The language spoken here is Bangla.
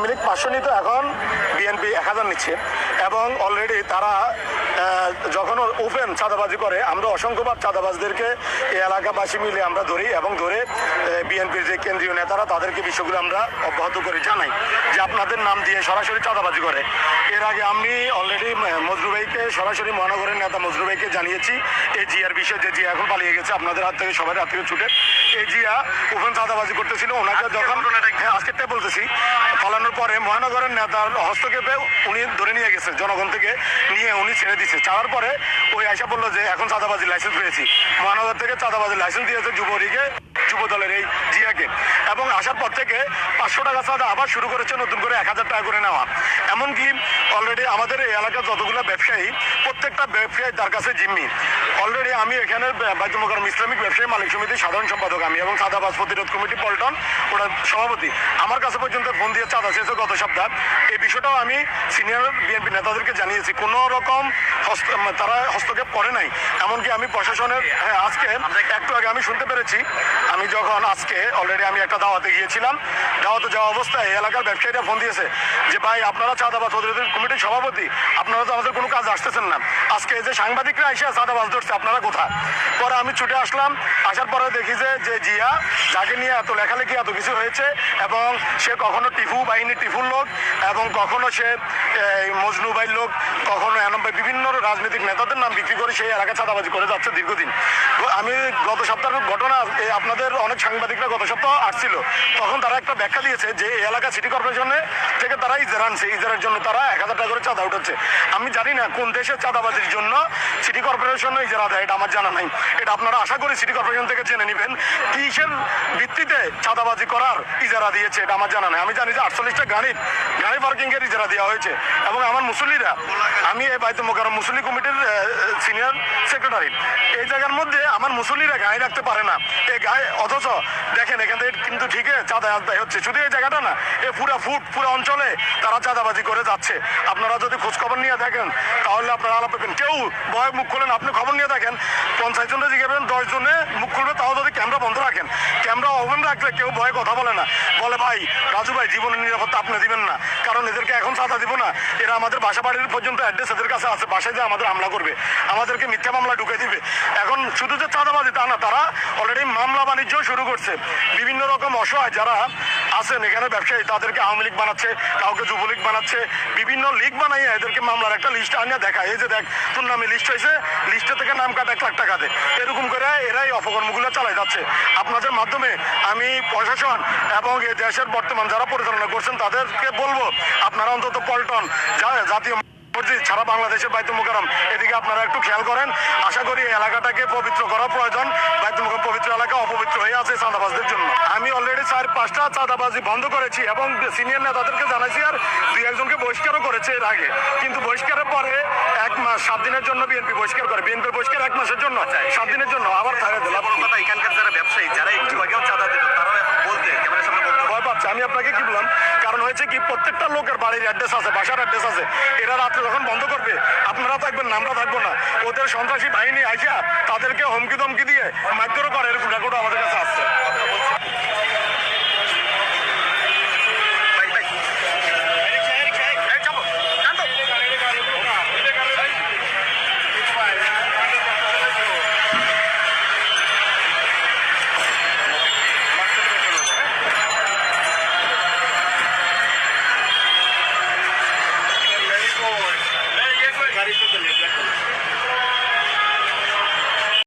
আওয়ামী লীগ পাঁচশো নিত এখন বিএনপি এক হাজার নিচ্ছে। এবং অলরেডি তারা যখন ওপেন চাঁদাবাজি করে, আমরা অসংখ্যবার চাঁদাবাজদেরকে এই এলাকাবাসী মিলে আমরা ধরি এবং ধরে বিএনপির যে কেন্দ্রীয় নেতারা, তাদেরকে বিষয়গুলো আমরা অব্যাহত করে জানাই। আপনাদের নাম দিয়ে সরাসরি চাঁদাবাজি করে। এর আগে আমি অলরেডি মজরু ভাইকে সরাসরি মহানগরের নেতা মজরু ভাইকে জানিয়েছি এই জিয়ার বিষয়ে যে জিয়া এখন পালিয়ে গেছে আপনাদের হাত থেকে সবার হাত থেকে ছুটে। এই জিয়া ওপেন চাঁদাবাজি করতেছিল ওনাকে যখন হ্যাঁ আজকেরটাই বলতেছি। পালানোর পরে মহানগরের নেতার হস্তক্ষেপে উনি ধরে নিয়ে গেছে জনগণ থেকে নিয়ে উনি ছেড়ে দিছে। ছাড়ার পরে ওই আয়সা বলল যে এখন চাঁদাবাজি লাইসেন্স পেয়েছি। মহানগর থেকে চাঁদাবাজি লাইসেন্স দিয়েছে যুবলীগে। যুব দলের এই জিয়াকে এবং আসার পর থেকে পাঁচশো টাকা ছাড়া আবার শুরু করেছে নতুন করে এক হাজার টাকা করে নেওয়া। এমনকি অলরেডি আমাদের এই এলাকার যতগুলো ব্যবসায়ী, প্রত্যেকটা ব্যবসায়ী তার কাছে জিম্মি। অলরেডি আমি এখানে বাধ্যমকরম ইসলামিক ব্যবসায়ী, মালিক সমিতির সাধারণ সম্পাদক আমি এবং চাঁদাবাজ প্রতিরোধ কমিটি পল্টন ওটার সভাপতি। আমার কাছে পর্যন্ত ফোন দিয়ে চাঁদা চেয়েছে গত সপ্তাহ। এই বিষয়টাও আমি সিনিয়র বিএনপি নেতাদেরকে জানিয়েছি। কোনো রকম তারা হস্তক্ষেপ করে নাই। এমনকি আমি প্রশাসনের হ্যাঁ আজকে একটু আগে আমি শুনতে পেরেছি। আমি যখন আজকে অলরেডি আমি একটা দাওয়াতে গিয়েছিলাম, দাওয়াতে যাওয়া অবস্থায় এই এলাকার ব্যবসায়ীরা ফোন দিয়েছে যে, ভাই, আপনারা চাঁদাবাজ প্রতিরোধ কমিটির সভাপতি, আপনারা তো আমাদের কোনো কাজ আসতেছেন না। আজকে যে সাংবাদিকরা এসে চাঁদাবাজ ধরছে, আপনারা কোথায়? পরে আমি ছুটে আসলাম, আসার পরে দেখি যে যে জিয়া, যাকে নিয়ে এত লেখালেখি, এত কিছু হয়েছে, এবং সে কখনো টিফু বাহিনী টিফুর লোক, এবং কখনো সে মজনু ভাইয়ের লোক, কখনো এনম ভাই বিভিন্ন রাজনৈতিক নেতাদের নাম বিক্রি করে সেই এলাকা চাঁদাবাজি করে যাচ্ছে দীর্ঘদিন। আমি গত সপ্তাহের ঘটনা আপনাদের অনেক সাংবাদিকরা গত সপ্তাহ আসছিল, তখন তারা একটা ব্যাখ্যা দিয়েছে যে, এই এলাকা সিটি কর্পোরেশনে থেকে তারা ইজারা আনছে ইজারার জন্য তারা এক হাজার টাকা করে চাঁদা উঠাচ্ছে। আমি জানি না কোন দেশের চাঁদাবাজির জন্য সিটি কর্পোরেশন ইজারা দেয় এটা আমার জানা নাই। এটা আপনারা আশা করি সিটি কর্পোরেশন থেকে জেনে নেবেন। কিসের ভিত্তিতে চাঁদাবাজি করার ইজারা দিয়েছে, এটা আমার জানা নাই। আমি জানি যে আটচল্লিশটা গাড়ির গাড়ি পার্কিং এর ইজারা দেওয়া হয়েছে। এবং আমার মুসল্লিরা, আমি এই বাইতে মোকারম মুসল্লি কমিটির সিনিয়র সেক্রেটারি এই জায়গার মধ্যে আমার মুসল্লিরা গায়ে রাখতে পারে না। এই গায়ে, অথচ দেখেন, এখান থেকে কিন্তু ঠিকই চাঁদা আদায় হচ্ছে। শুধু এই জায়গাটা না, এ পুরা ফুট, পুরো অঞ্চলে তারা চাঁদাবাজি করে যাচ্ছে। আপনারা যদি খোঁজখবর নিয়ে থাকেন, তাহলে আপনারা আলাপ কেউ ভয় মুখ খুলেন, আপনি খবর নিয়ে থাকেন পঞ্চাশ জনে জিজ্ঞাসা দশ জনে মুখ খুলবে, তাও যদি ক্যামেরা বন্ধ রাখেন। ক্যামেরা ওপেন রাখলে কেউ ভয়ে কথা বলে না। বলে, ভাই, রাজু ভাই, জীবনের নিরাপত্তা আপনি দিবেন না। কারণ এদেরকে এখন চাঁদা দিব না। এরা আমাদের বাসা বাড়ির পর্যন্ত অ্যাড্রেস এদের কাছে আছে, বাসায় যে আমাদের হামলা করবে। আমাদেরকে মিথ্যা মামলা ঢুকে দিবে। এখন শুধু যে চাঁদাবাজি, তা না, তারা অলরেডি মামলা বাণিজ্য শুরু করছে। বিভিন্ন রকম অসহায় যারা আছেন এখানে ব্যবসায়ী, তাদেরকে আওয়ামী লীগ বানাচ্ছে, কাউকে যুবলীগ বানাচ্ছে, বিভিন্ন লীগ বানাইয়া এদেরকে মামলার একটা লিস্ট আনিয়ে দেখায়। এই যে দেখ তোর নামে লিস্ট হয়েছে লিস্টে থেকে নাম কাটে এক লাখ টাকা দে। এরকম করে এরাই অপকর্মগুলো চালাই যাচ্ছে। আপনাদের মাধ্যমে আমি প্রশাসন এবং এই দেশের বর্তমান যারা পরিচালনা করছেন, তাদেরকে বলব, আপনারা অন্তত পল্টন জাতীয় মসজিদ সারা বাংলাদেশের বাইতুল মুকারম এদিকে আপনারা একটু খেয়াল করেন, আশা করি এলাকাটাকে পবিত্র করা প্রয়োজন। বাইতুল মুকারম পবিত্র এলাকা অপবিত্র হয়ে আছে চাঁদাবাজদের জন্য। আমি অলরেডি চার পাঁচটা চাঁদাবাজি বন্ধ করেছি এবং সিনিয়র নেতাদেরকে জানাইছি আর দুই একজনকে বহিষ্কারও করেছে এর আগে। কিন্তু বহিষ্কারের পরে এক মাস, সাত দিনের জন্য বিএনপি বহিষ্কার করে। বিএনপি বহিষ্কার এক মাসের জন্য, সাত দিনের জন্য, আবার ছাড়ে বড় কথা এখানকার যারা ব্যবসায়ী যারা একটু আগেও চাঁদা দিত তারাও এখন বলতে ক্যামেরার সামনে বলতে ভয় পাচ্ছে আমি আপনাকে কি বললাম কারণ হয়েছে কি, প্রত্যেকটা লোকের বাড়ির অ্যাড্রেস আছে, বাসার অ্যাড্রেস আছে। এরা রাত্রে যখন বন্ধ করবে, আপনারা থাকবেন না, আমরা থাকব না। ওদের সন্ত্রাসী বাহিনী আইসা তাদেরকে হুমকি দমকি দিয়ে মাইক্রো করে, এরকম রেকর্ড আমাদের কাছে আসছে।